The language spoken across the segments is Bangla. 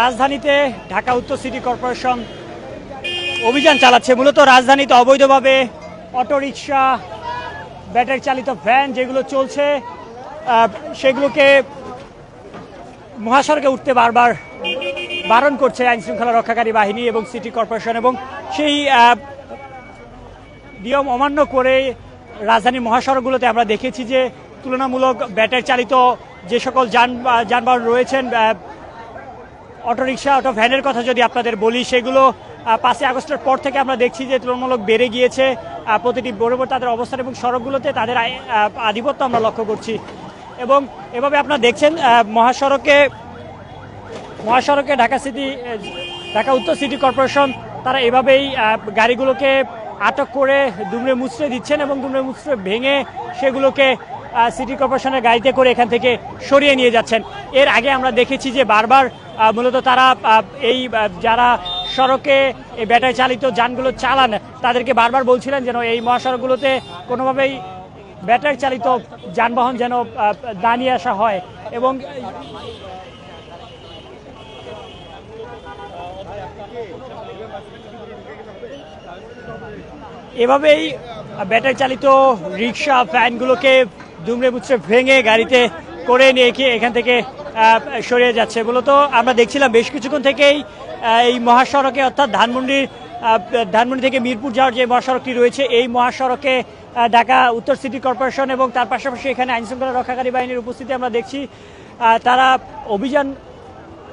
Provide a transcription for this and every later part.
রাজধানীতে ঢাকা উত্তর সিটি কর্পোরেশন অভিযান চালাচ্ছে। মূলত রাজধানীতে অবৈধভাবে অটোরিকশা, ব্যাটারি চালিত ভ্যান যেগুলো চলছে সেগুলোকে মহাসড়কে উঠতে বারবার বারণ করছে আইন শৃঙ্খলা রক্ষাকারী বাহিনী এবং সিটি কর্পোরেশন এবং সেই নিয়ম অমান্য করে রাজধানীর মহাসড়কগুলোতে আমরা দেখেছি যে তুলনামূলক ব্যাটারি চালিত যে সকল যান যানবাহন রয়েছেন অটোরিকশা অটো ভ্যানের কথা যদি আপনাদের বলি, সেগুলো পাঁচই আগস্টের পর থেকে আমরা দেখছি যে তুলনামূলক বেড়ে গিয়েছে। প্রতিটি বরাবর তাদের অবস্থান এবং সড়কগুলোতে তাদের আধিপত্য আমরা লক্ষ্য করছি। এবং এভাবে আপনারা দেখছেন মহাসড়কে মহাসড়কে ঢাকা সিটি ঢাকা উত্তর সিটি কর্পোরেশন, তারা এভাবেই গাড়িগুলোকে আটক করে দুমড়ে মুচড়ে দিচ্ছেন এবং দুমড়ে মুচড়ে ভেঙে সেগুলোকে সিটি কর্পোরেশনের গাড়িতে করে এখান থেকে সরিয়ে নিয়ে যাচ্ছেন। এর আগে আমরা দেখেছি যে বারবার মূলত তারা এই যারা সড়কে ব্যাটারি চালিত যানগুলো চালান, তাদেরকে বারবার বলছিলেন যেন এই মহাসড়কগুলোতে কোনোভাবেই ব্যাটারি চালিত যানবাহন যেন দাঁড়িয়ে আসা হয়। এবং এভাবেই ব্যাটারি চালিত রিক্সা ভ্যানগুলোকে দুমড়ে মুচড়ে ভেঙে গাড়িতে করে নিয়ে গিয়ে এখান থেকে সরিয়ে যাচ্ছে। মূলত আমরা দেখছিলাম বেশ কিছুক্ষণ থেকেই এই মহাসড়কে অর্থাৎ ধানমন্ডির ধানমন্ডি থেকে মিরপুর যাওয়ার যে মহাসড়কটি রয়েছে, এই মহাসড়কে ঢাকা উত্তর সিটি কর্পোরেশন এবং তার পাশাপাশি এখানে আইনশৃঙ্খলা রক্ষাকারী বাহিনীর উপস্থিতি আমরা দেখছি তারা অভিযান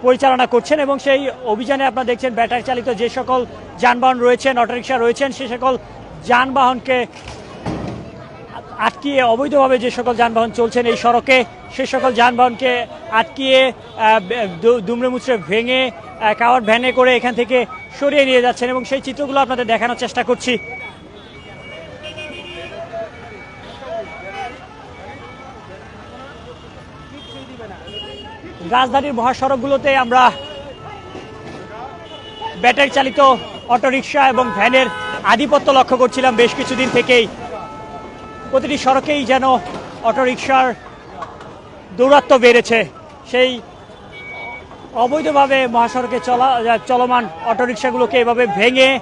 পরিচালনা করছেন এবং সেই অভিযানে আপনারা দেখছেন ব্যাটারি চালিত যে সকল যানবাহন রয়েছেন, অটোরিকশা রয়েছেন, সে সকল যানবাহনকে আটকিয়ে, অবৈধভাবে যে সকল যানবাহন চলছেন এই সড়কে, সে সকল যানবাহনকে আটকিয়ে দুমড়ে মুচড়ে ভেঙে কাওয়ার ভ্যানে করে এখান থেকে সরিয়ে নিয়ে যাচ্ছেন এবং সেই চিত্রগুলো আপনাদের দেখানোর চেষ্টা করছি। রাজধানীর মহাসড়কগুলোতে আমরা ব্যাটারি চালিত অটোরিকশা এবং ভ্যানের আধিপত্য লক্ষ্য করছিলাম বেশ কিছুদিন থেকেই। প্রতিটি সড়কেই যেন অটোরিকশার দৌরাত্ম্য বেড়েছে। সেই অবৈধভাবে মহাসড়কে চলা, চলমান অটোরিকশাগুলোকে এভাবে ভেঙে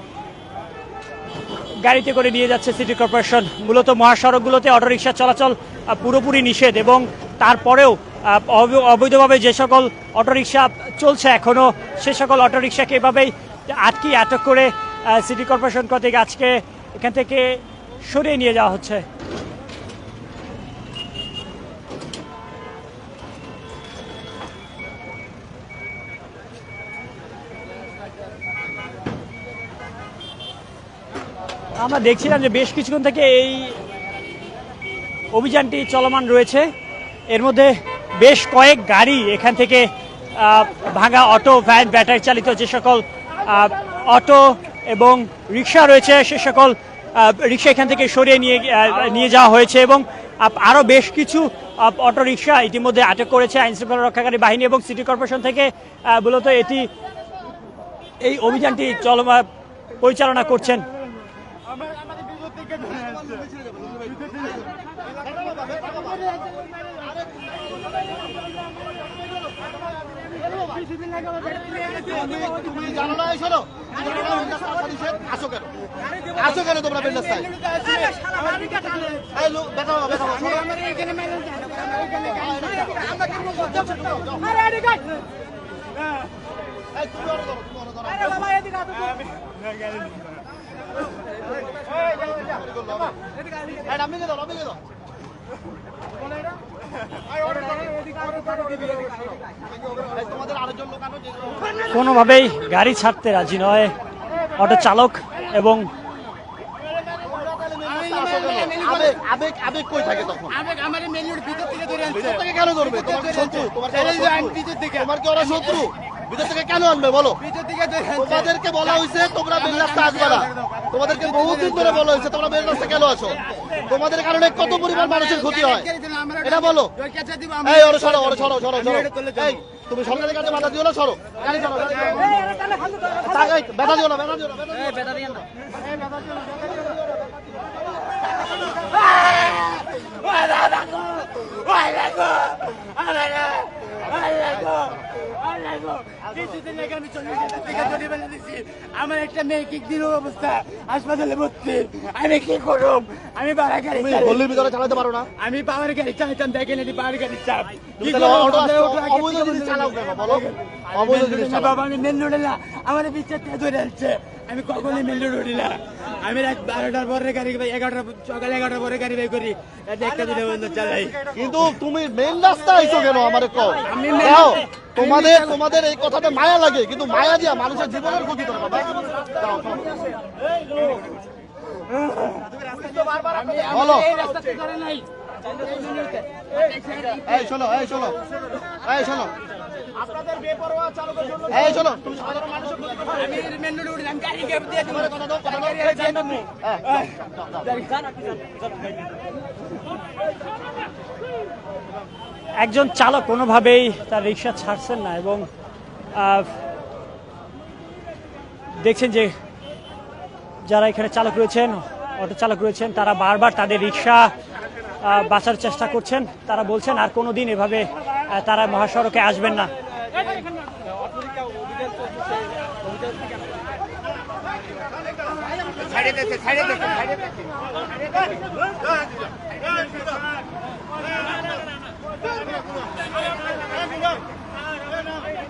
গাড়িতে করে নিয়ে যাচ্ছে সিটি কর্পোরেশন। মূলত মহাসড়কগুলোতে অটোরিকশা চলাচল পুরোপুরি নিষেধ এবং তারপরেও অব- অবৈধভাবে যে সকল অটোরিকশা চলছে এখনও সে সকল অটোরিকশাকে এভাবেই আটকি, আটক করে সিটি কর্পোরেশন কর্তৃক আজকে এখান থেকে সরিয়ে নিয়ে যাওয়া হচ্ছে। আমরা দেখছিলাম যে বেশ কিছুক্ষণ থেকে এই অভিযানটি চলমান রয়েছে। এর মধ্যে বেশ কয়েক গাড়ি এখান থেকে ভাঙা অটো, ভ্যান, ব্যাটারি চালিত যে সকল অটো এবং রিক্সা রয়েছে, সে সকল রিক্সা এখান থেকে সরিয়ে নিয়ে নিয়ে যাওয়া হয়েছে এবং আরও বেশ কিছু অটো রিক্সা ইতিমধ্যে আটক করেছে আইন শৃঙ্খলা রক্ষাকারী বাহিনী এবং সিটি কর্পোরেশন থেকে মূলত এটি, এই অভিযানটি চলমান পরিচালনা করছেন। তুমি জানো না বিন্দাস আসা কেন আসো কেন তোমরা ধরো এই নামিয়ে দাও নামিয়ে দাও কোনোভাবেই গাড়ি ছাড়তে রাজি নয়। অটো চালক এবং আবেগ আবেগ আবেগ কই থাকে তখন আবেগ আমার মেনুর ভিতর থেকে ধরে আনছে। কেন ধরবে তোমার শত্রু? তোমার কি ওরা এই যে আমি শত্রু? ভিতর থেকে কেন আনবে বলো তোমাদেরকে বলা হয়েছে তোমরা বেল রাস্তা আসবে না তোমাদেরকে বহুদিন ধরে বলা হয়েছে তোমরা বেল রাস্তা কেন আসো তোমাদের কারণে কত পরিমাণ মানুষের ক্ষতি হয় এটা বলো এই ওরে সরো ওরে সরো সরো সরো এই তুমি সরকারের কাছে বাধা দিও না সরো গাড়ি সরো গাড়ি সরো। তাকাই, ব্যথা দিও না ব্যথা দিও না ব্যথা দিও না। কিছুদিন আগে আমি দিছি আমার একটা মেয়ে দিন অবস্থা? হাসপাতালে ভর্তি। আমি কি করব আমি বাড়া গাড়ি। গল্লির ভিতরে চালাতে পারো না। আমি পাওয়ার গাড়ি চাইতাম দেখেন এটি পাওয়ার গাড়ি চাপ। কি অবৈধ জিনিস চালাও। বলো? অবৈধ জিনিস বাবা আমি মেন রোডে না আমার বিচার ধরে আনছে। আমি কখনোই মেন রোড উঠি না। আমি রাত বারোটার পরে গাড়ি এগারোটা সকাল এগারোটার পরে গাড়ি বাই করি। একটা দুটো পর্যন্ত চালাই। কিন্তু তুমি মেন রাস্তা আইছো কেন আমারে আমি তোমাদের তোমাদের এই কথাতে মায়া লাগে কিন্তু মায়া দিয়া মানুষের জীবনের ক্ষতি করে বাবা। বলো। এই এই শোনো। এই শোনো। এই শোনো। এই শোনো তুমি সাধারণ মানুষের ক্ষতি করো। আমি মেন রোডে উঠি না, আমি গাড়ি গ্যাপ দিয়ে দেবো কথা দাও, কথা দাও। গাড়ি দিয়ে দেবো হ্যাঁ, একজন চালক কোনোভাবেই তার রিক্সা ছাড়ছেন না এবং দেখছেন যে যারা এখানে চালক রয়েছেন, অটো চালক রয়েছেন, তারা বারবার তাদের রিক্সা বাঁচার চেষ্টা করছেন। তারা বলছেন, আর কোনো দিন এভাবে তারা মহাসড়কে আসবেন না। Thank you.